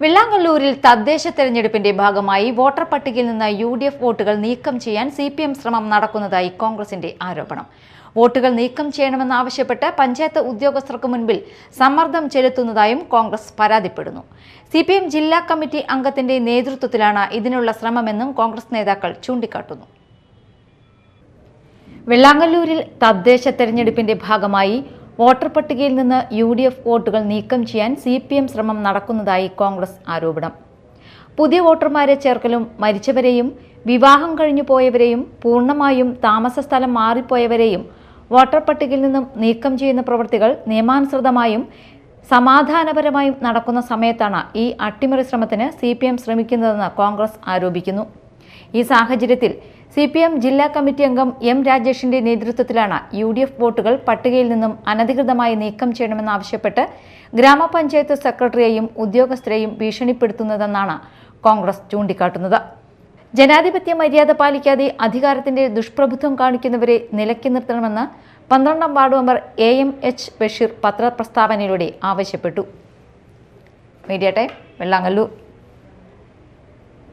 വെള്ളാങ്കല്ലൂരിൽ തദ്ദേശ തെരഞ്ഞെടുപ്പിന്റെ ഭാഗമായി വോട്ടർ പട്ടികയിൽ നിന്ന് യു ഡി എഫ് വോട്ടുകൾ നീക്കം ചെയ്യാൻ സി പി എം ശ്രമം നടക്കുന്നതായി കോൺഗ്രസിന്റെ ആരോപണം. വോട്ടുകൾ നീക്കം ചെയ്യണമെന്നാവശ്യപ്പെട്ട് പഞ്ചായത്ത് ഉദ്യോഗസ്ഥർക്ക് മുൻപിൽ സമ്മർദ്ദം ചെലുത്തുന്നതായും കോൺഗ്രസ് പരാതിപ്പെടുന്നു. സി പി എം ജില്ലാ കമ്മിറ്റി അംഗത്തിന്റെ നേതൃത്വത്തിലാണ് ഇതിനുള്ള ശ്രമമെന്നും കോൺഗ്രസ് നേതാക്കൾ ചൂണ്ടിക്കാട്ടുന്നു. വെള്ളാങ്കല്ലൂരിൽ തദ്ദേശ തെരഞ്ഞെടുപ്പിന്റെ ഭാഗമായി വോട്ടർ പട്ടികയിൽ നിന്ന് യു ഡി എഫ് വോട്ടുകൾ നീക്കം ചെയ്യാൻ സി പി എം ശ്രമം നടക്കുന്നതായി കോൺഗ്രസ് ആരോപണം. പുതിയ വോട്ടർമാരെ ചേർക്കലും മരിച്ചവരെയും വിവാഹം കഴിഞ്ഞു പോയവരെയും പൂർണമായും താമസ സ്ഥലം മാറിപ്പോയവരെയും വോട്ടർ പട്ടികയിൽ നിന്നും നീക്കം ചെയ്യുന്ന പ്രവൃത്തികൾ നിയമാനുസൃതമായും സമാധാനപരമായും നടക്കുന്ന സമയത്താണ് ഈ അട്ടിമറി ശ്രമത്തിന് സി പി എം ശ്രമിക്കുന്നതെന്ന് കോൺഗ്രസ് ആരോപിക്കുന്നു. ഈ സാഹചര്യത്തിൽ സി പി എം ജില്ലാ കമ്മിറ്റി അംഗം എം രാജേഷിന്റെ നേതൃത്വത്തിലാണ് യു ഡി എഫ് വോട്ടുകൾ പട്ടികയിൽ നിന്നും അനധികൃതമായി നീക്കം ചെയ്യണമെന്നാവശ്യപ്പെട്ട് ഗ്രാമപഞ്ചായത്ത് സെക്രട്ടറിയെയും ഉദ്യോഗസ്ഥരെയും ഭീഷണിപ്പെടുത്തുന്നതെന്നാണ് കോൺഗ്രസ് ചൂണ്ടിക്കാട്ടുന്നത്. ജനാധിപത്യ മര്യാദ പാലിക്കാതെ അധികാരത്തിന്റെ ദുഷ്പ്രഭുത്വം കാണിക്കുന്നവരെ നിലക്കി നിർത്തണമെന്ന് പന്ത്രണ്ടാം ward member A M H Basheer പത്രപ്രസ്താവനയിലൂടെ ആവശ്യപ്പെട്ടു. Media time Vellangallur